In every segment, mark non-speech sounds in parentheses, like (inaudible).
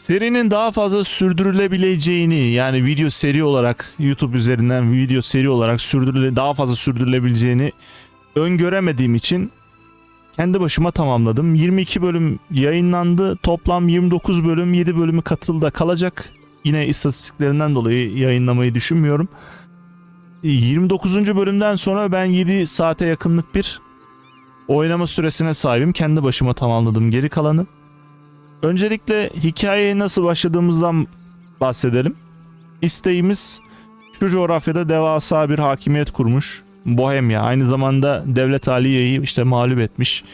Serinin daha fazla sürdürülebileceğini yani video seri olarak YouTube üzerinden video seri olarak sürdürüle daha fazla sürdürülebileceğini öngöremediğim için kendi başıma tamamladım. 22 bölüm yayınlandı. Toplam 29 bölüm 7 bölümü katılda kalacak. Yine istatistiklerinden dolayı yayınlamayı düşünmüyorum. 29. bölümden sonra ben 7 saate yakınlık bir oynama süresine sahibim. Kendi başıma tamamladım geri kalanı. Öncelikle hikayeye nasıl başladığımızdan bahsedelim. İsteğimiz şu coğrafyada devasa bir hakimiyet kurmuş. Bohemya aynı zamanda devlet Aliye'yi işte mağlup etmiş.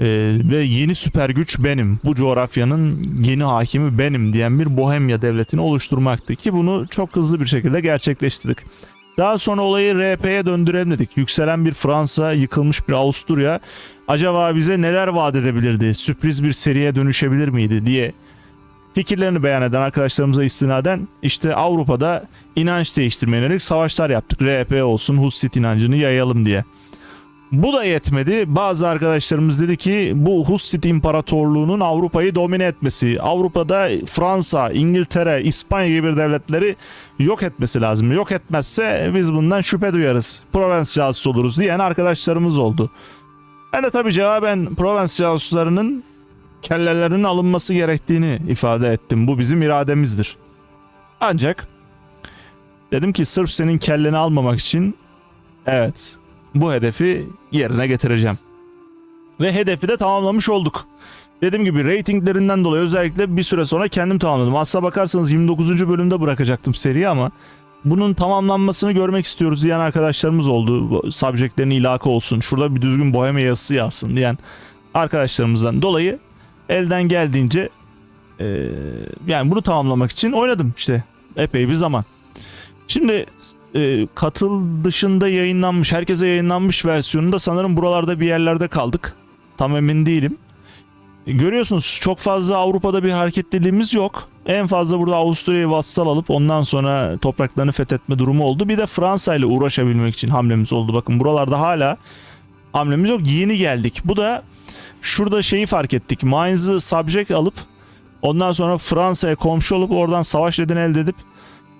Ee, ve yeni süper güç benim. Bu coğrafyanın yeni hakimi benim diyen bir Bohemya devletini oluşturmaktı ki bunu çok hızlı bir şekilde gerçekleştirdik. Daha sonra olayı RP'ye döndürelim dedik. Yükselen bir Fransa, yıkılmış bir Avusturya acaba bize neler vaat edebilirdi? Sürpriz bir seriye dönüşebilir miydi diye fikirlerini beyan eden arkadaşlarımıza istinaden işte Avrupa'da inanç değiştirmeye yönelik savaşlar yaptık. RP olsun Hussit inancını yayalım diye. Bu da yetmedi. Bazı arkadaşlarımız dedi ki bu Hussit İmparatorluğu'nun Avrupa'yı domine etmesi, Avrupa'da Fransa, İngiltere, İspanya gibi devletleri yok etmesi lazım. Yok etmezse biz bundan şüphe duyarız. Provence casusu oluruz diyen arkadaşlarımız oldu. Ben de tabii cevaben Provence casuslarının kellelerinin alınması gerektiğini ifade ettim. Bu bizim irademizdir. Ancak dedim ki sırf senin kelleni almamak için evet bu hedefi yerine getireceğim. Ve hedefi de tamamlamış olduk. Dediğim gibi reytinglerinden dolayı özellikle bir süre sonra kendim tamamladım. Aslına bakarsanız 29. bölümde bırakacaktım seriyi ama bunun tamamlanmasını görmek istiyoruz diyen arkadaşlarımız oldu. Subjectlerin ilaka olsun. Şurada bir düzgün bohemia yazısı yazsın diyen arkadaşlarımızdan dolayı elden geldiğince eee, yani bunu tamamlamak için oynadım işte epey bir zaman. Şimdi e, katıl dışında yayınlanmış, herkese yayınlanmış versiyonunda sanırım buralarda bir yerlerde kaldık. Tam emin değilim. Görüyorsunuz çok fazla Avrupa'da bir hareketliliğimiz yok. En fazla burada Avusturya'yı vassal alıp ondan sonra topraklarını fethetme durumu oldu. Bir de Fransa ile uğraşabilmek için hamlemiz oldu. Bakın buralarda hala hamlemiz yok. Yeni geldik. Bu da şurada şeyi fark ettik. Mainz'ı subject alıp ondan sonra Fransa'ya komşu olup oradan savaş nedeni elde edip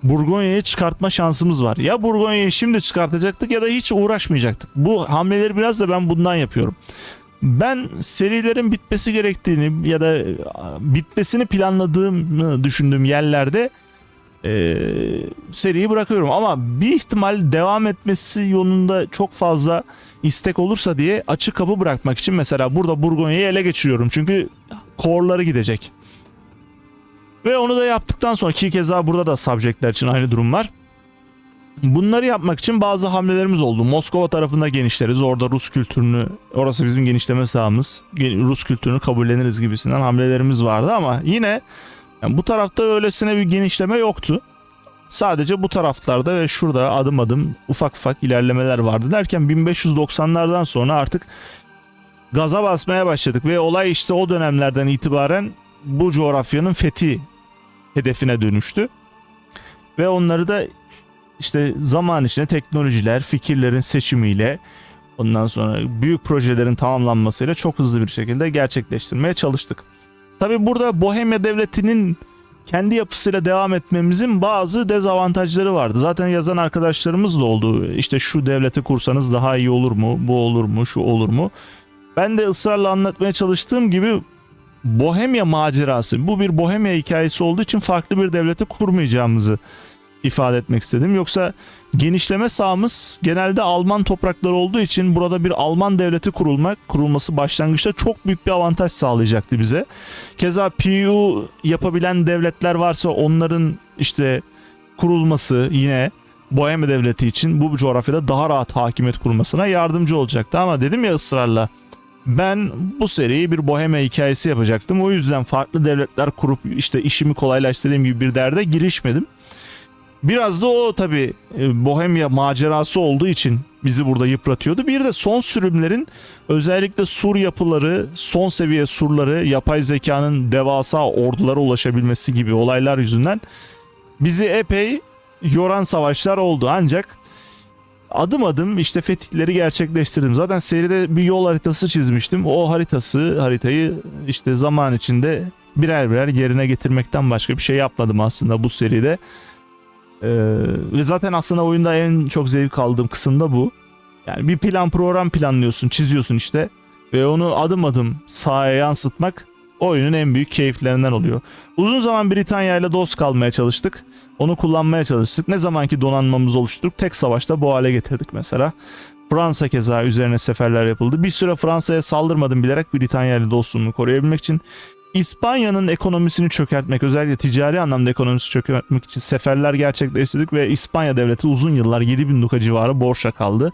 Burgonya'yı çıkartma şansımız var. Ya Burgonya'yı şimdi çıkartacaktık ya da hiç uğraşmayacaktık. Bu hamleleri biraz da ben bundan yapıyorum. Ben serilerin bitmesi gerektiğini ya da e, bitmesini planladığımı düşündüğüm yerlerde e, seriyi bırakıyorum. Ama bir ihtimal devam etmesi yolunda çok fazla istek olursa diye açık kapı bırakmak için mesela burada Burgonya'yı ele geçiriyorum. Çünkü korları gidecek. Ve onu da yaptıktan sonra ki keza burada da subjectler için aynı durum var. Bunları yapmak için bazı hamlelerimiz oldu. Moskova tarafında genişleriz. Orada Rus kültürünü, orası bizim genişleme sahamız. Rus kültürünü kabulleniriz gibisinden hamlelerimiz vardı ama yine yani bu tarafta öylesine bir genişleme yoktu. Sadece bu taraflarda ve şurada adım adım ufak ufak ilerlemeler vardı derken 1590'lardan sonra artık gaza basmaya başladık ve olay işte o dönemlerden itibaren bu coğrafyanın fethi hedefine dönüştü. Ve onları da işte zaman içinde teknolojiler, fikirlerin seçimiyle ondan sonra büyük projelerin tamamlanmasıyla çok hızlı bir şekilde gerçekleştirmeye çalıştık. Tabi burada Bohemya Devleti'nin kendi yapısıyla devam etmemizin bazı dezavantajları vardı. Zaten yazan arkadaşlarımız da oldu. İşte şu devleti kursanız daha iyi olur mu? Bu olur mu? Şu olur mu? Ben de ısrarla anlatmaya çalıştığım gibi Bohemya macerası. Bu bir Bohemya hikayesi olduğu için farklı bir devleti kurmayacağımızı ifade etmek istedim. Yoksa genişleme sahamız genelde Alman toprakları olduğu için burada bir Alman devleti kurulmak, kurulması başlangıçta çok büyük bir avantaj sağlayacaktı bize. Keza PU yapabilen devletler varsa onların işte kurulması yine Bohemya devleti için bu coğrafyada daha rahat hakimiyet kurmasına yardımcı olacaktı ama dedim ya ısrarla ben bu seriyi bir Bohemya hikayesi yapacaktım. O yüzden farklı devletler kurup işte işimi kolaylaştırayım gibi bir derde girişmedim. Biraz da o tabi Bohemya macerası olduğu için bizi burada yıpratıyordu. Bir de son sürümlerin özellikle sur yapıları, son seviye surları, yapay zekanın devasa ordulara ulaşabilmesi gibi olaylar yüzünden bizi epey yoran savaşlar oldu. Ancak adım adım işte fetihleri gerçekleştirdim. Zaten seride bir yol haritası çizmiştim. O haritası, haritayı işte zaman içinde birer birer yerine getirmekten başka bir şey yapmadım aslında bu seride. Ee, zaten aslında oyunda en çok zevk aldığım kısım da bu. Yani bir plan program planlıyorsun, çiziyorsun işte ve onu adım adım sahaya yansıtmak oyunun en büyük keyiflerinden oluyor. Uzun zaman Britanya ile dost kalmaya çalıştık. Onu kullanmaya çalıştık. Ne zamanki donanmamızı oluşturduk tek savaşta bu hale getirdik mesela. Fransa keza üzerine seferler yapıldı. Bir süre Fransa'ya saldırmadım bilerek Britanya ile dostluğumu koruyabilmek için. İspanya'nın ekonomisini çökertmek, özellikle ticari anlamda ekonomisini çökertmek için seferler gerçekleştirdik ve İspanya devleti uzun yıllar 7000 duka civarı borçla kaldı.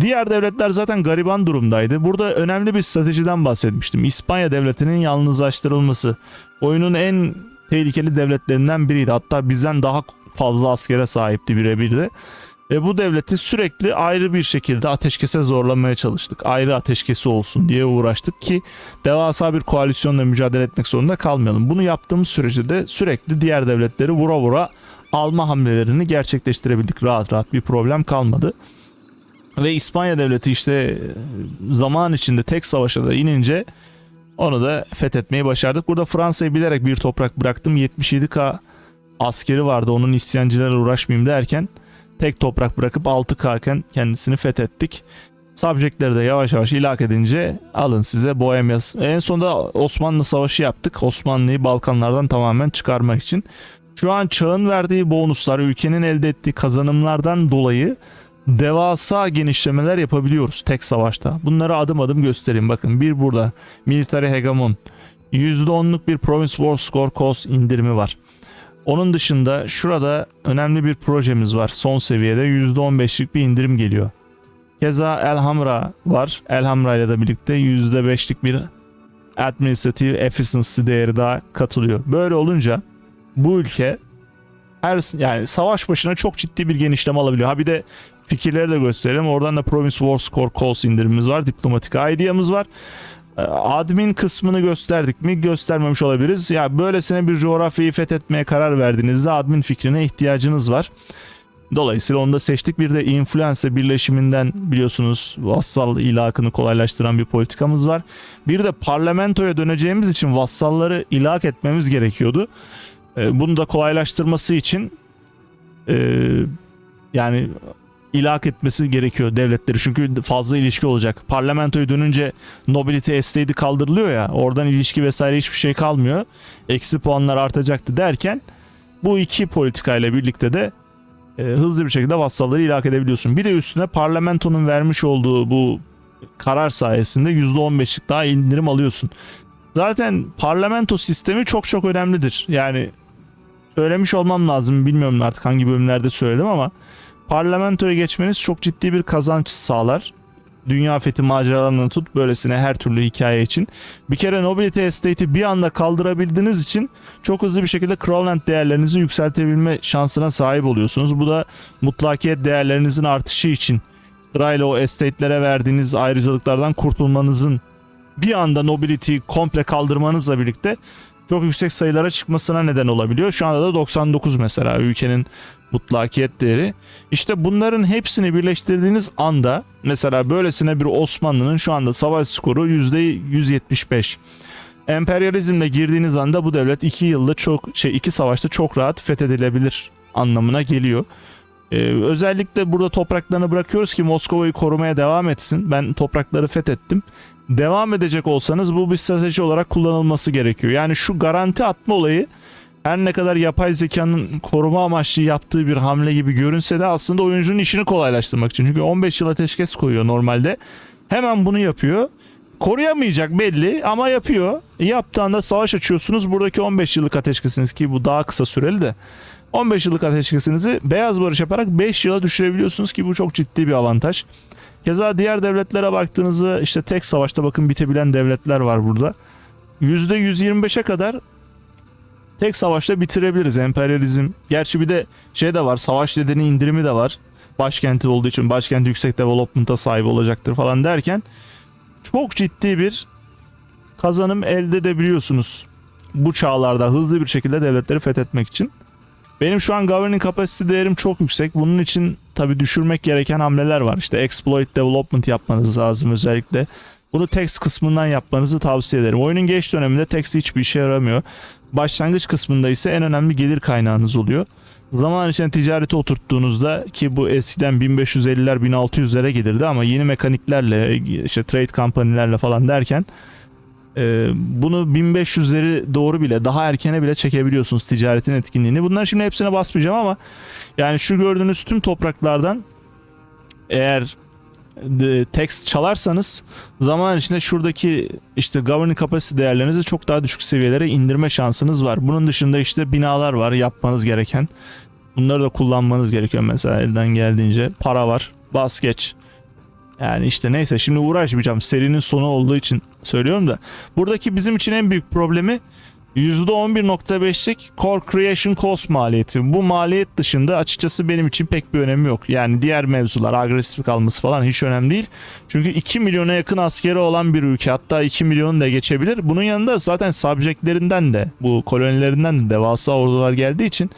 Diğer devletler zaten gariban durumdaydı. Burada önemli bir stratejiden bahsetmiştim. İspanya devletinin yalnızlaştırılması. Oyunun en tehlikeli devletlerinden biriydi. Hatta bizden daha fazla askere sahipti birebir de. Ve bu devleti sürekli ayrı bir şekilde ateşkese zorlamaya çalıştık. Ayrı ateşkesi olsun diye uğraştık ki devasa bir koalisyonla mücadele etmek zorunda kalmayalım. Bunu yaptığımız sürece de sürekli diğer devletleri vura vura alma hamlelerini gerçekleştirebildik rahat rahat bir problem kalmadı. Ve İspanya devleti işte zaman içinde tek savaşa da inince onu da fethetmeyi başardık. Burada Fransa'yı bilerek bir toprak bıraktım. 77k askeri vardı onun isyancılarla uğraşmayayım derken tek toprak bırakıp 6k iken kendisini fethettik. Subject'leri de yavaş yavaş ilak edince alın size Bohemia. En sonunda Osmanlı Savaşı yaptık. Osmanlı'yı Balkanlardan tamamen çıkarmak için. Şu an çağın verdiği bonuslar, ülkenin elde ettiği kazanımlardan dolayı devasa genişlemeler yapabiliyoruz tek savaşta. Bunları adım adım göstereyim. Bakın bir burada Military Hegemon. %10'luk bir Province War Score Cost indirimi var. Onun dışında şurada önemli bir projemiz var. Son seviyede %15'lik bir indirim geliyor. Keza Elhamra var. Elhamra ile de birlikte %5'lik bir Administrative Efficiency değeri daha katılıyor. Böyle olunca bu ülke her yani savaş başına çok ciddi bir genişleme alabiliyor. Ha bir de fikirleri de gösterelim. Oradan da Province War Score Cost indirimimiz var. Diplomatik ID'miz var. Ee, Admin kısmını gösterdik mi? Göstermemiş olabiliriz. Ya böylesine bir coğrafyayı fethetmeye karar verdiğinizde admin fikrine ihtiyacınız var. Dolayısıyla onu da seçtik. Bir de influencer birleşiminden biliyorsunuz vassal ilakını kolaylaştıran bir politikamız var. Bir de parlamentoya döneceğimiz için vassalları ilak etmemiz gerekiyordu. Ee, Bunu da kolaylaştırması için e, yani ilak etmesi gerekiyor devletleri. Çünkü fazla ilişki olacak. Parlamentoya dönünce nobility estate'i kaldırılıyor ya. Oradan ilişki vesaire hiçbir şey kalmıyor. Eksi puanlar artacaktı derken bu iki politikayla birlikte de e, hızlı bir şekilde vassalları ilak edebiliyorsun. Bir de üstüne parlamentonun vermiş olduğu bu karar sayesinde %15'lik daha indirim alıyorsun. Zaten parlamento sistemi çok çok önemlidir. Yani söylemiş olmam lazım. Bilmiyorum artık hangi bölümlerde söyledim ama parlamentoya geçmeniz çok ciddi bir kazanç sağlar. Dünya fethi maceralarından tut böylesine her türlü hikaye için. Bir kere Nobility Estate'i bir anda kaldırabildiğiniz için çok hızlı bir şekilde Crowland değerlerinizi yükseltebilme şansına sahip oluyorsunuz. Bu da mutlakiyet değerlerinizin artışı için sırayla o estate'lere verdiğiniz ayrıcalıklardan kurtulmanızın bir anda Nobility'yi komple kaldırmanızla birlikte çok yüksek sayılara çıkmasına neden olabiliyor. Şu anda da 99 mesela ülkenin mutlakiyet değeri. İşte bunların hepsini birleştirdiğiniz anda mesela böylesine bir Osmanlı'nın şu anda savaş skoru %175. Emperyalizmle girdiğiniz anda bu devlet 2 yılda çok şey iki savaşta çok rahat fethedilebilir anlamına geliyor. Ee, özellikle burada topraklarını bırakıyoruz ki Moskova'yı korumaya devam etsin. Ben toprakları fethettim. Devam edecek olsanız bu bir strateji olarak kullanılması gerekiyor. Yani şu garanti atma olayı her ne kadar yapay zekanın koruma amaçlı yaptığı bir hamle gibi görünse de aslında oyuncunun işini kolaylaştırmak için. Çünkü 15 yıl ateşkes koyuyor normalde. Hemen bunu yapıyor. Koruyamayacak belli ama yapıyor. Yaptığında savaş açıyorsunuz. Buradaki 15 yıllık ateşkesiniz ki bu daha kısa süreli de. 15 yıllık ateşkesinizi beyaz barış yaparak 5 yıla düşürebiliyorsunuz ki bu çok ciddi bir avantaj. Keza diğer devletlere baktığınızda işte tek savaşta bakın bitebilen devletler var burada. %125'e kadar tek savaşta bitirebiliriz emperyalizm. Gerçi bir de şey de var savaş nedeni indirimi de var. Başkenti olduğu için başkenti yüksek development'a sahip olacaktır falan derken çok ciddi bir kazanım elde edebiliyorsunuz. Bu çağlarda hızlı bir şekilde devletleri fethetmek için. Benim şu an governing capacity değerim çok yüksek. Bunun için tabi düşürmek gereken hamleler var. İşte exploit development yapmanız lazım özellikle. Bunu text kısmından yapmanızı tavsiye ederim. Oyunun geç döneminde text hiçbir işe yaramıyor. Başlangıç kısmında ise en önemli gelir kaynağınız oluyor. Zaman içinde ticareti oturttuğunuzda ki bu eskiden 1550'ler 1600'lere gelirdi ama yeni mekaniklerle işte trade kampanyalarla falan derken e, bunu 1500'leri doğru bile daha erkene bile çekebiliyorsunuz ticaretin etkinliğini. Bunların şimdi hepsine basmayacağım ama yani şu gördüğünüz tüm topraklardan eğer text çalarsanız zaman içinde şuradaki işte governing capacity değerlerinizi çok daha düşük seviyelere indirme şansınız var. Bunun dışında işte binalar var yapmanız gereken. Bunları da kullanmanız gerekiyor mesela elden geldiğince. Para var. Bas geç. Yani işte neyse şimdi uğraşmayacağım. Serinin sonu olduğu için söylüyorum da. Buradaki bizim için en büyük problemi %11.5'lik Core Creation Cost maliyeti. Bu maliyet dışında açıkçası benim için pek bir önemi yok. Yani diğer mevzular agresif kalması falan hiç önemli değil. Çünkü 2 milyona yakın askeri olan bir ülke hatta 2 milyon da geçebilir. Bunun yanında zaten subjectlerinden de bu kolonilerinden de devasa ordular geldiği için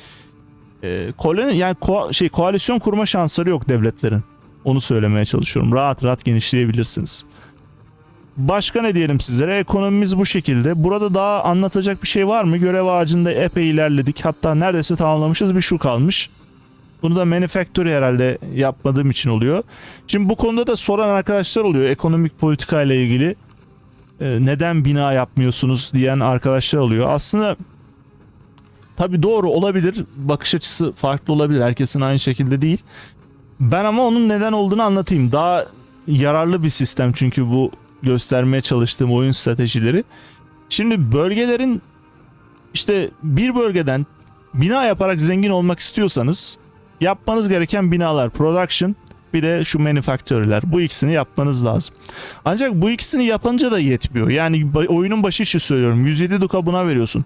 e, koloni yani ko- şey koalisyon kurma şansları yok devletlerin. Onu söylemeye çalışıyorum. Rahat rahat genişleyebilirsiniz. Başka ne diyelim sizlere? Ekonomimiz bu şekilde. Burada daha anlatacak bir şey var mı? Görev ağacında epey ilerledik. Hatta neredeyse tamamlamışız. Bir şu kalmış. Bunu da manufactory herhalde yapmadığım için oluyor. Şimdi bu konuda da soran arkadaşlar oluyor. Ekonomik politika ile ilgili. Ee, neden bina yapmıyorsunuz diyen arkadaşlar oluyor. Aslında tabii doğru olabilir. Bakış açısı farklı olabilir. Herkesin aynı şekilde değil. Ben ama onun neden olduğunu anlatayım. Daha yararlı bir sistem çünkü bu göstermeye çalıştığım oyun stratejileri. Şimdi bölgelerin işte bir bölgeden bina yaparak zengin olmak istiyorsanız yapmanız gereken binalar production bir de şu manufacture'ler. Bu ikisini yapmanız lazım. Ancak bu ikisini yapınca da yetmiyor. Yani oyunun başı için söylüyorum. 107 duka buna veriyorsun.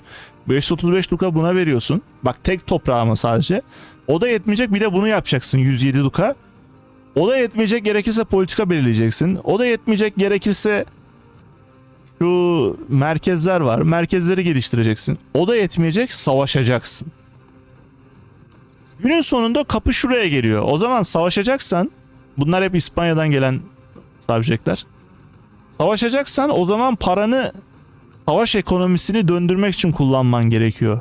535 duka buna veriyorsun. Bak tek toprağı ama sadece. O da yetmeyecek bir de bunu yapacaksın 107 duka. O da yetmeyecek gerekirse politika belirleyeceksin. O da yetmeyecek gerekirse şu merkezler var. Merkezleri geliştireceksin. O da yetmeyecek savaşacaksın. Günün sonunda kapı şuraya geliyor. O zaman savaşacaksan bunlar hep İspanya'dan gelen subjectler. Savaşacaksan o zaman paranı savaş ekonomisini döndürmek için kullanman gerekiyor.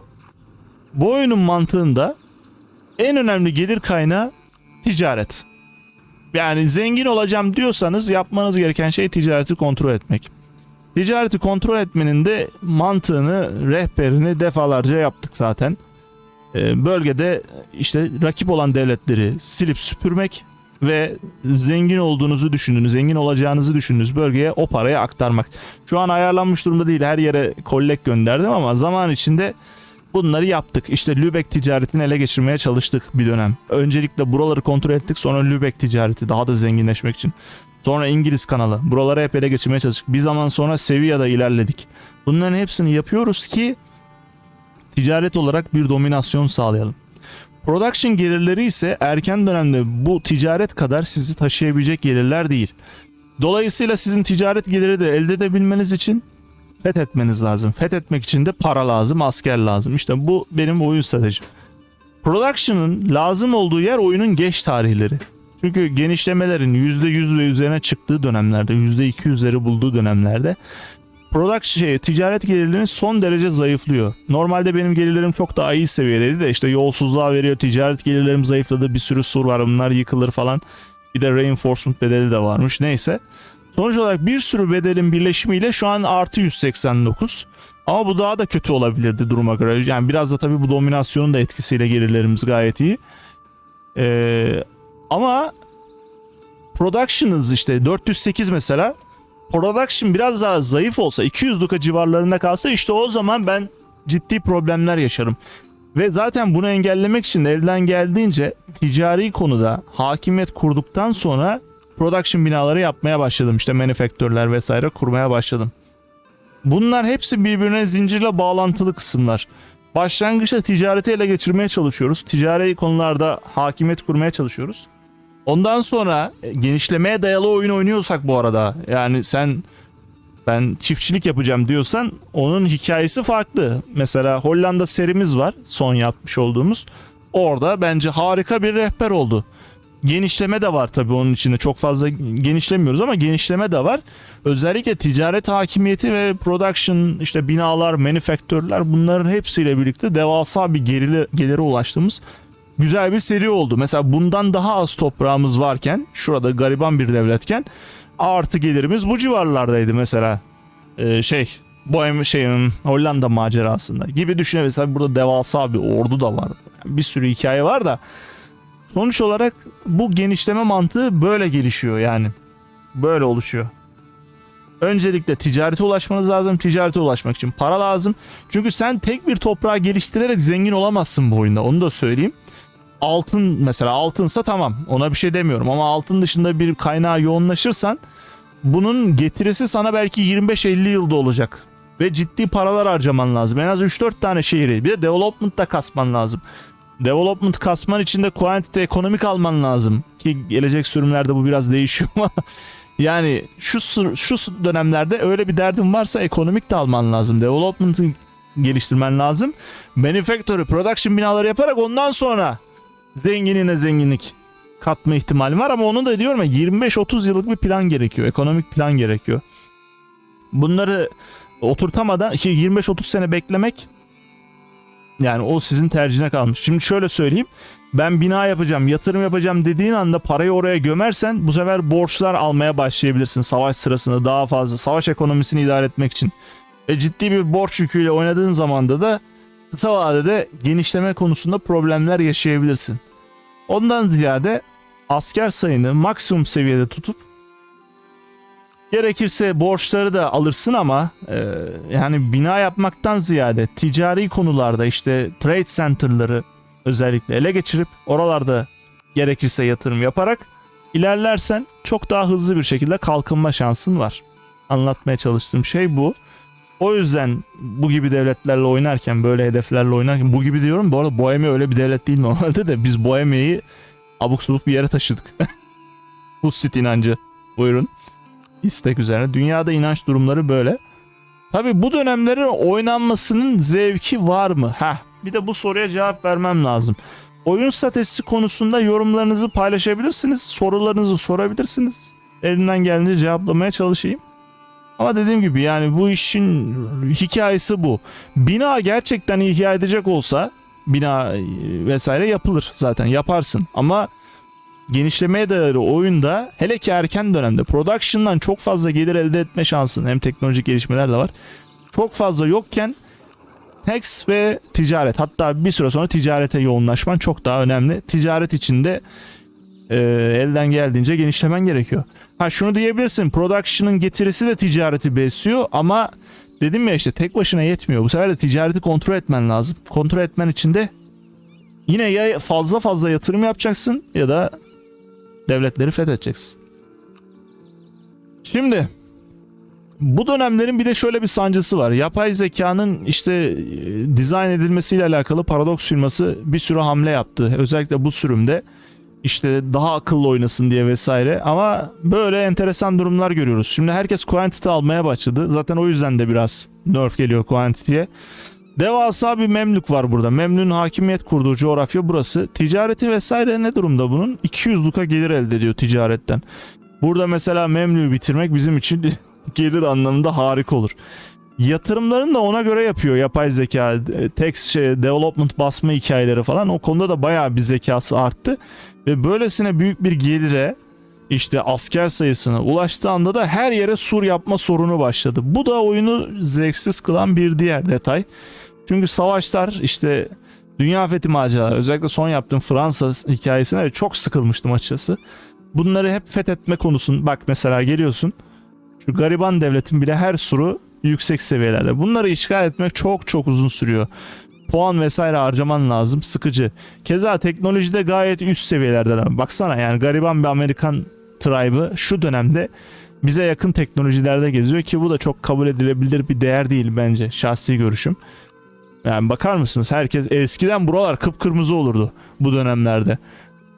Bu oyunun mantığında en önemli gelir kaynağı ticaret. Yani zengin olacağım diyorsanız yapmanız gereken şey ticareti kontrol etmek. Ticareti kontrol etmenin de mantığını, rehberini defalarca yaptık zaten. Ee, bölgede işte rakip olan devletleri silip süpürmek ve zengin olduğunuzu düşündüğünüz, zengin olacağınızı düşündüğünüz bölgeye o parayı aktarmak. Şu an ayarlanmış durumda değil. Her yere kollek gönderdim ama zaman içinde bunları yaptık. İşte Lübeck ticaretini ele geçirmeye çalıştık bir dönem. Öncelikle buraları kontrol ettik sonra Lübeck ticareti daha da zenginleşmek için. Sonra İngiliz kanalı. Buraları hep ele geçirmeye çalıştık. Bir zaman sonra Sevilla'da ilerledik. Bunların hepsini yapıyoruz ki ticaret olarak bir dominasyon sağlayalım. Production gelirleri ise erken dönemde bu ticaret kadar sizi taşıyabilecek gelirler değil. Dolayısıyla sizin ticaret geliri de elde edebilmeniz için fethetmeniz lazım. Fethetmek için de para lazım, asker lazım. İşte bu benim oyun stratejim. Production'ın lazım olduğu yer oyunun geç tarihleri. Çünkü genişlemelerin %100 ve üzerine çıktığı dönemlerde, %200'leri bulduğu dönemlerde production şey, ticaret gelirlerinin son derece zayıflıyor. Normalde benim gelirlerim çok daha iyi seviyedeydi de işte yolsuzluğa veriyor, ticaret gelirlerim zayıfladı, bir sürü sur var bunlar yıkılır falan. Bir de reinforcement bedeli de varmış neyse. Sonuç olarak bir sürü bedelin birleşimiyle şu an artı 189. Ama bu daha da kötü olabilirdi duruma göre. Yani biraz da tabii bu dominasyonun da etkisiyle gelirlerimiz gayet iyi. Ee, ama production'ınız işte 408 mesela production biraz daha zayıf olsa 200 duka civarlarında kalsa işte o zaman ben ciddi problemler yaşarım. Ve zaten bunu engellemek için de elden geldiğince ticari konuda hakimiyet kurduktan sonra production binaları yapmaya başladım. İşte manufacture'ler vesaire kurmaya başladım. Bunlar hepsi birbirine zincirle bağlantılı kısımlar. Başlangıçta ticareti ele geçirmeye çalışıyoruz. Ticari konularda hakimiyet kurmaya çalışıyoruz. Ondan sonra e, genişlemeye dayalı oyun oynuyorsak bu arada yani sen ben çiftçilik yapacağım diyorsan onun hikayesi farklı. Mesela Hollanda serimiz var son yapmış olduğumuz. Orada bence harika bir rehber oldu. Genişleme de var tabii onun içinde. Çok fazla genişlemiyoruz ama genişleme de var. Özellikle ticaret hakimiyeti ve production işte binalar, manufacture'lar bunların hepsiyle birlikte devasa bir gerili, gelire ulaştığımız güzel bir seri oldu. Mesela bundan daha az toprağımız varken şurada gariban bir devletken artı gelirimiz bu civarlardaydı mesela. Ee, şey Bohem şeyin Hollanda macerasında gibi düşünebiliriz. Tabii burada devasa bir ordu da vardı. Yani bir sürü hikaye var da sonuç olarak bu genişleme mantığı böyle gelişiyor yani. Böyle oluşuyor. Öncelikle ticarete ulaşmanız lazım. Ticarete ulaşmak için para lazım. Çünkü sen tek bir toprağı geliştirerek zengin olamazsın bu oyunda. Onu da söyleyeyim. Altın mesela altınsa tamam ona bir şey demiyorum ama altın dışında bir kaynağa yoğunlaşırsan bunun getirisi sana belki 25-50 yılda olacak. Ve ciddi paralar harcaman lazım. En az 3-4 tane şehri. Bir de development da kasman lazım. Development kasman için de quantity ekonomik alman lazım. Ki gelecek sürümlerde bu biraz değişiyor ama (laughs) yani şu şu dönemlerde öyle bir derdin varsa ekonomik de alman lazım. Development'ı geliştirmen lazım. Manufactory, production binaları yaparak ondan sonra zenginine zenginlik katma ihtimali var ama onu da diyorum ya 25-30 yıllık bir plan gerekiyor. Ekonomik plan gerekiyor. Bunları oturtamadan ki 25-30 sene beklemek yani o sizin tercihine kalmış. Şimdi şöyle söyleyeyim. Ben bina yapacağım, yatırım yapacağım dediğin anda parayı oraya gömersen bu sefer borçlar almaya başlayabilirsin savaş sırasında daha fazla savaş ekonomisini idare etmek için. Ve ciddi bir borç yüküyle oynadığın zamanda da kısa vadede genişleme konusunda problemler yaşayabilirsin. Ondan ziyade asker sayını maksimum seviyede tutup gerekirse borçları da alırsın ama e, yani bina yapmaktan ziyade ticari konularda işte trade center'ları özellikle ele geçirip oralarda gerekirse yatırım yaparak ilerlersen çok daha hızlı bir şekilde kalkınma şansın var. Anlatmaya çalıştığım şey bu. O yüzden bu gibi devletlerle oynarken böyle hedeflerle oynarken bu gibi diyorum bu arada Bohemia öyle bir devlet değil normalde de biz Bohemia'yı abuk subuk bir yere taşıdık. (laughs) Husit inancı. Buyurun. İstek üzerine. Dünyada inanç durumları böyle. Tabi bu dönemlerin oynanmasının zevki var mı? Heh, bir de bu soruya cevap vermem lazım. Oyun stratejisi konusunda yorumlarınızı paylaşabilirsiniz. Sorularınızı sorabilirsiniz. Elimden geldiğince cevaplamaya çalışayım. Ama dediğim gibi yani bu işin hikayesi bu. Bina gerçekten ihya edecek olsa bina e, vesaire yapılır zaten yaparsın. Ama genişlemeye dayalı oyunda hele ki erken dönemde production'dan çok fazla gelir elde etme şansın hem teknolojik gelişmeler de var. Çok fazla yokken tax ve ticaret hatta bir süre sonra ticarete yoğunlaşman çok daha önemli. Ticaret içinde e, elden geldiğince genişlemen gerekiyor. Ha şunu diyebilirsin production'ın getirisi de ticareti besliyor ama dedim ya işte tek başına yetmiyor. Bu sefer de ticareti kontrol etmen lazım. Kontrol etmen için de yine ya fazla fazla yatırım yapacaksın ya da devletleri fethedeceksin. Şimdi bu dönemlerin bir de şöyle bir sancısı var. Yapay zekanın işte e, dizayn edilmesiyle alakalı Paradox firması bir sürü hamle yaptı. Özellikle bu sürümde işte daha akıllı oynasın diye vesaire. Ama böyle enteresan durumlar görüyoruz. Şimdi herkes quantity almaya başladı. Zaten o yüzden de biraz nerf geliyor quantity'ye. Devasa bir Memlük var burada. Memlük'ün hakimiyet kurduğu coğrafya burası. Ticareti vesaire ne durumda bunun? 200 luka gelir elde ediyor ticaretten. Burada mesela Memlük'ü bitirmek bizim için (laughs) gelir anlamında harika olur. Yatırımlarını da ona göre yapıyor yapay zeka. Text şey, development basma hikayeleri falan. O konuda da bayağı bir zekası arttı. Ve böylesine büyük bir gelire işte asker sayısına ulaştığı anda da her yere sur yapma sorunu başladı. Bu da oyunu zevksiz kılan bir diğer detay. Çünkü savaşlar işte dünya fethi maceraları özellikle son yaptığım Fransa hikayesine çok sıkılmıştım açıkçası. Bunları hep fethetme konusun bak mesela geliyorsun şu gariban devletin bile her suru yüksek seviyelerde. Bunları işgal etmek çok çok uzun sürüyor. Puan vesaire harcaman lazım. Sıkıcı. Keza teknolojide gayet üst seviyelerdeler. Baksana yani gariban bir Amerikan tribe'ı şu dönemde bize yakın teknolojilerde geziyor ki bu da çok kabul edilebilir bir değer değil bence. Şahsi görüşüm. Yani bakar mısınız herkes eskiden buralar kıpkırmızı olurdu bu dönemlerde.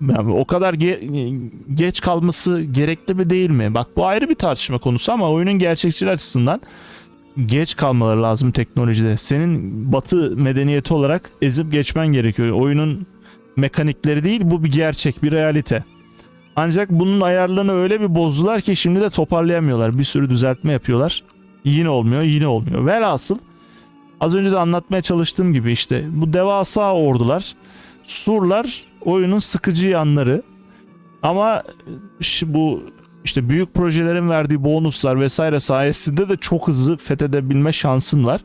Yani o kadar ge- geç kalması gerekli mi değil mi? Bak bu ayrı bir tartışma konusu ama oyunun gerçekçiliği açısından geç kalmaları lazım teknolojide. Senin batı medeniyeti olarak ezip geçmen gerekiyor. Oyunun mekanikleri değil bu bir gerçek bir realite. Ancak bunun ayarlarını öyle bir bozdular ki şimdi de toparlayamıyorlar. Bir sürü düzeltme yapıyorlar. Yine olmuyor, yine olmuyor. Velhasıl az önce de anlatmaya çalıştığım gibi işte bu devasa ordular, surlar oyunun sıkıcı yanları. Ama bu işte büyük projelerin verdiği bonuslar vesaire sayesinde de çok hızlı fethedebilme şansın var.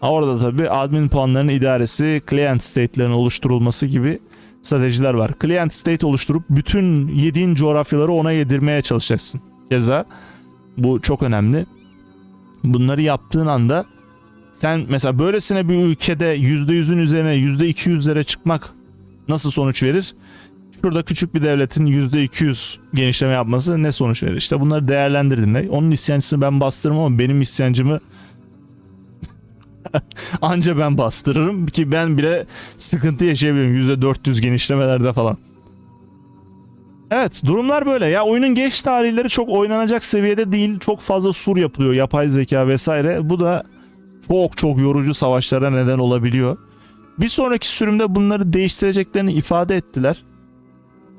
Orada tabii admin puanlarının idaresi, client state'lerin oluşturulması gibi stratejiler var. Client state oluşturup bütün yediğin coğrafyaları ona yedirmeye çalışacaksın. Keza bu çok önemli. Bunları yaptığın anda sen mesela böylesine bir ülkede %100'ün üzerine %200'lere çıkmak nasıl sonuç verir? Şurada küçük bir devletin %200 genişleme yapması ne sonuç verir? İşte bunları değerlendirdiğinde onun isyancısını ben bastırırım ama benim isyancımı (laughs) anca ben bastırırım ki ben bile sıkıntı yaşayabilirim %400 genişlemelerde falan. Evet durumlar böyle ya oyunun geç tarihleri çok oynanacak seviyede değil çok fazla sur yapılıyor yapay zeka vesaire bu da çok çok yorucu savaşlara neden olabiliyor. Bir sonraki sürümde bunları değiştireceklerini ifade ettiler.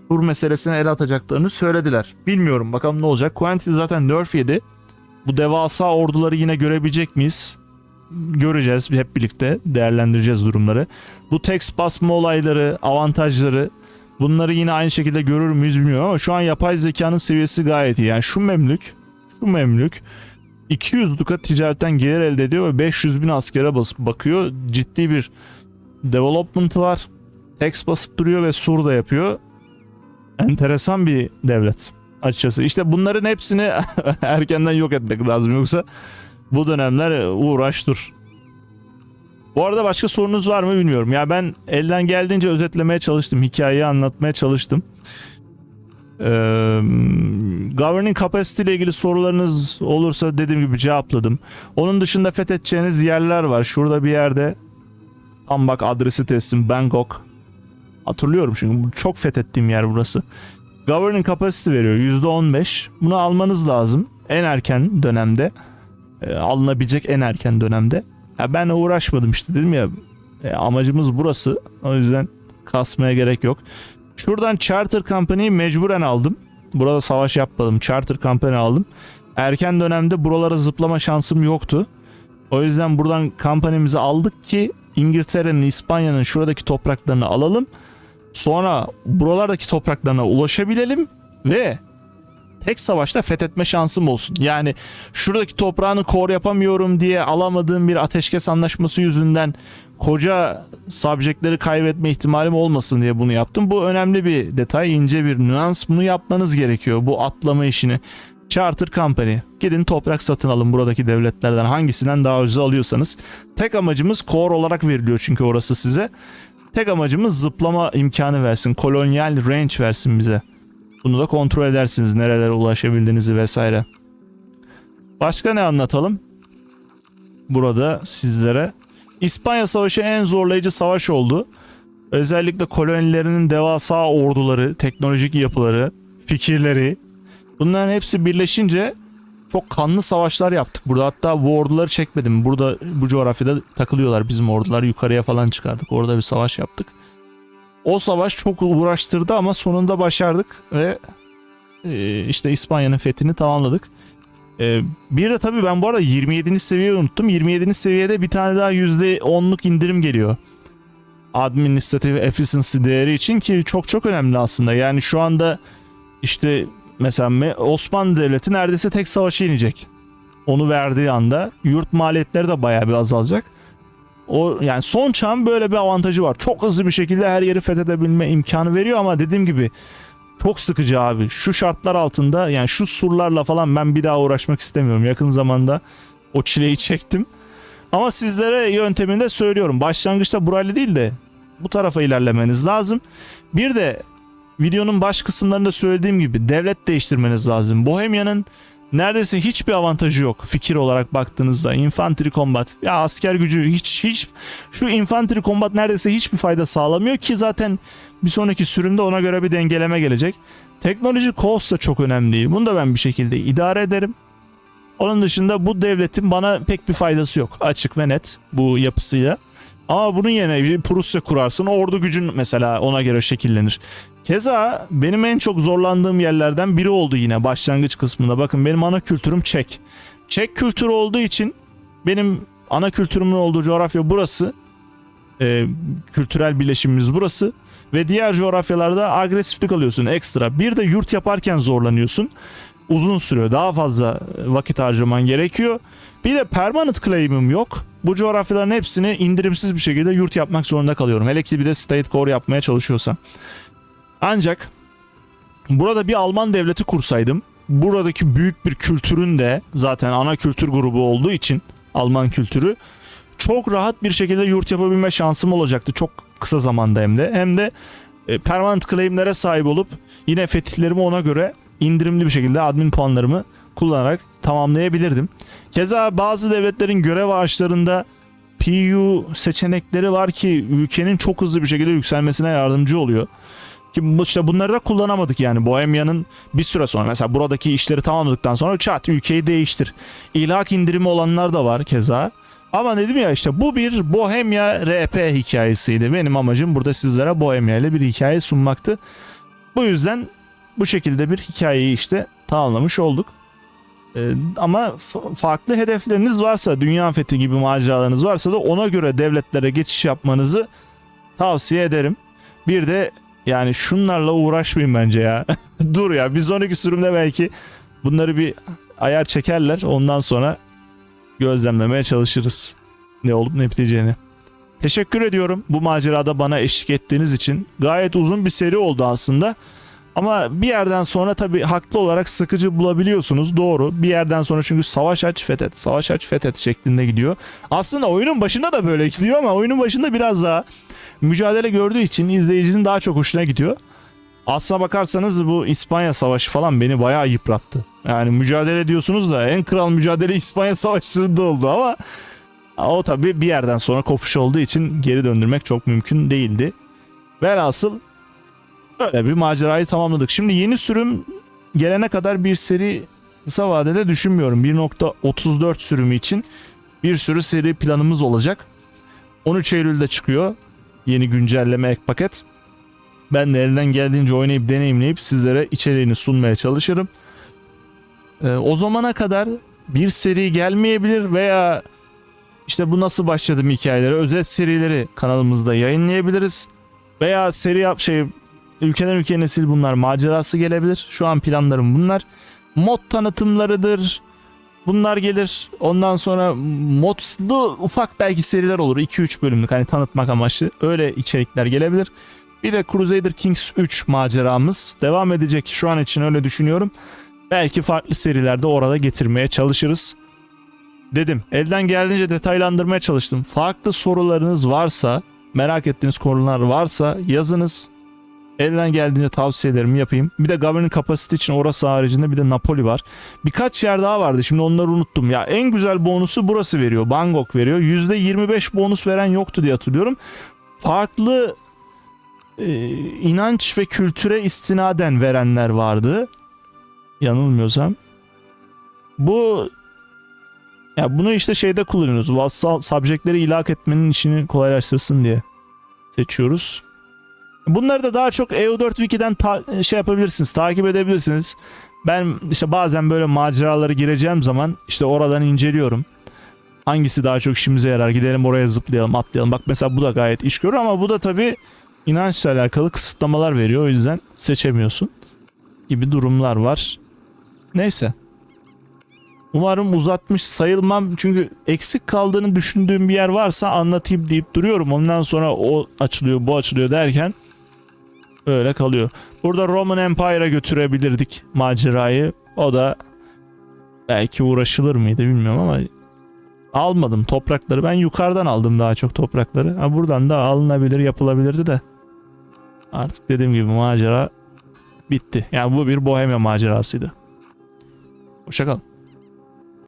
Sur meselesine el atacaklarını söylediler. Bilmiyorum bakalım ne olacak. Quantity zaten nerf yedi. Bu devasa orduları yine görebilecek miyiz? Göreceğiz hep birlikte değerlendireceğiz durumları. Bu text basma olayları, avantajları bunları yine aynı şekilde görür müyüz bilmiyorum ama şu an yapay zekanın seviyesi gayet iyi. Yani şu memlük, şu memlük 200 dukat ticaretten gelir elde ediyor ve 500 bin askere basıp bakıyor. Ciddi bir development var. Text basıp duruyor ve sur da yapıyor. Enteresan bir devlet açıkçası. İşte bunların hepsini (laughs) erkenden yok etmek lazım yoksa bu dönemler uğraş dur. Bu arada başka sorunuz var mı bilmiyorum. Ya ben elden geldiğince özetlemeye çalıştım. Hikayeyi anlatmaya çalıştım. Ee, governing capacity ile ilgili sorularınız olursa dediğim gibi cevapladım. Onun dışında fethedeceğiniz yerler var. Şurada bir yerde tam bak adresi teslim Bangkok. Hatırlıyorum çünkü çok fethettiğim yer burası. Governing capacity veriyor %15. Bunu almanız lazım en erken dönemde. E, alınabilecek en erken dönemde. Ya ben uğraşmadım işte dedim ya e, amacımız burası. O yüzden kasmaya gerek yok. Şuradan Charter Company'yi mecburen aldım. Burada savaş yapmadım. Charter Company aldım. Erken dönemde buralara zıplama şansım yoktu. O yüzden buradan kampanimizi aldık ki İngiltere'nin, İspanya'nın şuradaki topraklarını alalım. Sonra buralardaki topraklarına ulaşabilelim ve tek savaşta fethetme şansım olsun. Yani şuradaki toprağını kor yapamıyorum diye alamadığım bir ateşkes anlaşması yüzünden koca subjectleri kaybetme ihtimalim olmasın diye bunu yaptım. Bu önemli bir detay, ince bir nüans. Bunu yapmanız gerekiyor bu atlama işini. Charter Company. Gidin toprak satın alın buradaki devletlerden hangisinden daha ucuz alıyorsanız. Tek amacımız core olarak veriliyor çünkü orası size. Tek amacımız zıplama imkanı versin. Kolonyal range versin bize. Bunu da kontrol edersiniz nerelere ulaşabildiğinizi vesaire. Başka ne anlatalım? Burada sizlere. İspanya Savaşı en zorlayıcı savaş oldu. Özellikle kolonilerinin devasa orduları, teknolojik yapıları, fikirleri bunların hepsi birleşince çok kanlı savaşlar yaptık. Burada hatta bu orduları çekmedim. Burada bu coğrafyada takılıyorlar bizim ordular. Yukarıya falan çıkardık. Orada bir savaş yaptık. O savaş çok uğraştırdı ama sonunda başardık ve e, işte İspanya'nın fethini tamamladık. E, bir de tabii ben bu arada 27. seviyeyi unuttum. 27. seviyede bir tane daha %10'luk indirim geliyor. Administrative Efficiency değeri için ki çok çok önemli aslında. Yani şu anda işte mesela Me- Osmanlı Devleti neredeyse tek savaşa inecek. Onu verdiği anda yurt maliyetleri de bayağı bir azalacak. O yani son çağın böyle bir avantajı var. Çok hızlı bir şekilde her yeri fethedebilme imkanı veriyor ama dediğim gibi çok sıkıcı abi. Şu şartlar altında yani şu surlarla falan ben bir daha uğraşmak istemiyorum. Yakın zamanda o çileyi çektim. Ama sizlere yöntemini de söylüyorum. Başlangıçta burayla değil de bu tarafa ilerlemeniz lazım. Bir de videonun baş kısımlarında söylediğim gibi devlet değiştirmeniz lazım. Bohemia'nın neredeyse hiçbir avantajı yok fikir olarak baktığınızda. Infantry combat ya asker gücü hiç hiç şu infantry combat neredeyse hiçbir fayda sağlamıyor ki zaten bir sonraki sürümde ona göre bir dengeleme gelecek. Teknoloji cost da çok önemli. Bunu da ben bir şekilde idare ederim. Onun dışında bu devletin bana pek bir faydası yok. Açık ve net bu yapısıyla. Ama bunun yerine bir Prusya kurarsın. Ordu gücün mesela ona göre şekillenir. Keza benim en çok zorlandığım yerlerden biri oldu yine başlangıç kısmında. Bakın benim ana kültürüm Çek. Çek kültürü olduğu için benim ana kültürümün olduğu coğrafya burası. Ee, kültürel birleşimimiz burası. Ve diğer coğrafyalarda agresiflik alıyorsun ekstra. Bir de yurt yaparken zorlanıyorsun. Uzun sürüyor. Daha fazla vakit harcaman gerekiyor. Bir de permanent claim'im yok. Bu coğrafyaların hepsini indirimsiz bir şekilde yurt yapmak zorunda kalıyorum. Hele ki bir de state core yapmaya çalışıyorsam. Ancak burada bir Alman devleti kursaydım buradaki büyük bir kültürün de zaten ana kültür grubu olduğu için Alman kültürü çok rahat bir şekilde yurt yapabilme şansım olacaktı çok kısa zamanda hem de hem de e, permanent claim'lere sahip olup yine fetihlerimi ona göre indirimli bir şekilde admin puanlarımı kullanarak tamamlayabilirdim. Keza bazı devletlerin görev ağaçlarında PU seçenekleri var ki ülkenin çok hızlı bir şekilde yükselmesine yardımcı oluyor. Ki işte bunları da kullanamadık yani Bohemia'nın bir süre sonra mesela buradaki işleri tamamladıktan sonra çat ülkeyi değiştir. İlhak indirimi olanlar da var keza. Ama dedim ya işte bu bir Bohemia RP hikayesiydi. Benim amacım burada sizlere Bohemia ile bir hikaye sunmaktı. Bu yüzden bu şekilde bir hikayeyi işte tamamlamış olduk. Ee, ama farklı hedefleriniz varsa, dünya fethi gibi maceralarınız varsa da ona göre devletlere geçiş yapmanızı tavsiye ederim. Bir de yani şunlarla uğraşmayın bence ya. (laughs) Dur ya bir sonraki sürümde belki bunları bir ayar çekerler. Ondan sonra gözlemlemeye çalışırız. Ne olup ne biteceğini. Teşekkür ediyorum bu macerada bana eşlik ettiğiniz için. Gayet uzun bir seri oldu aslında. Ama bir yerden sonra tabii haklı olarak sıkıcı bulabiliyorsunuz. Doğru. Bir yerden sonra çünkü savaş aç fethet, savaş aç fethet şeklinde gidiyor. Aslında oyunun başında da böyle gidiyor ama oyunun başında biraz daha mücadele gördüğü için izleyicinin daha çok hoşuna gidiyor. Aslına bakarsanız bu İspanya Savaşı falan beni bayağı yıprattı. Yani mücadele ediyorsunuz da en kral mücadele (laughs) İspanya Savaşları'nda oldu ama o tabii bir yerden sonra kopuş olduğu için geri döndürmek çok mümkün değildi. Velhasıl böyle bir macerayı tamamladık. Şimdi yeni sürüm gelene kadar bir seri kısa vadede düşünmüyorum. 1.34 sürümü için bir sürü seri planımız olacak. 13 Eylül'de çıkıyor yeni güncelleme ek paket. Ben de elden geldiğince oynayıp deneyimleyip sizlere içeriğini sunmaya çalışırım. Ee, o zamana kadar bir seri gelmeyebilir veya işte bu nasıl başladım hikayeleri, özel serileri kanalımızda yayınlayabiliriz. Veya seri yap şey ülkeden ülkeye nesil bunlar macerası gelebilir. Şu an planlarım bunlar. Mod tanıtımlarıdır. Bunlar gelir. Ondan sonra modlu ufak belki seriler olur. 2-3 bölümlük hani tanıtmak amaçlı. Öyle içerikler gelebilir. Bir de Crusader Kings 3 maceramız devam edecek. Şu an için öyle düşünüyorum. Belki farklı serilerde orada getirmeye çalışırız. Dedim elden geldiğince detaylandırmaya çalıştım. Farklı sorularınız varsa, merak ettiğiniz konular varsa yazınız. Elden geldiğince tavsiyelerimi yapayım. Bir de Governing Capacity için orası haricinde bir de Napoli var. Birkaç yer daha vardı şimdi onları unuttum. Ya en güzel bonusu burası veriyor. Bangkok veriyor. %25 bonus veren yoktu diye hatırlıyorum. Farklı e, inanç ve kültüre istinaden verenler vardı. Yanılmıyorsam. Bu ya bunu işte şeyde kullanıyoruz. Vassal subject'leri ilhak etmenin işini kolaylaştırsın diye seçiyoruz. Bunları da daha çok EU4 Wiki'den ta- şey yapabilirsiniz, takip edebilirsiniz. Ben işte bazen böyle maceraları gireceğim zaman işte oradan inceliyorum. Hangisi daha çok işimize yarar? Gidelim oraya zıplayalım, atlayalım. Bak mesela bu da gayet iş görür ama bu da tabii inançla alakalı kısıtlamalar veriyor. O yüzden seçemiyorsun gibi durumlar var. Neyse. Umarım uzatmış sayılmam çünkü eksik kaldığını düşündüğüm bir yer varsa anlatayım deyip duruyorum. Ondan sonra o açılıyor bu açılıyor derken öyle kalıyor. Burada Roman Empire'a götürebilirdik macerayı. O da belki uğraşılır mıydı bilmiyorum ama almadım toprakları. Ben yukarıdan aldım daha çok toprakları. Ha buradan da alınabilir yapılabilirdi de. Artık dediğim gibi macera bitti. Yani bu bir Bohemia macerasıydı. Hoşçakalın.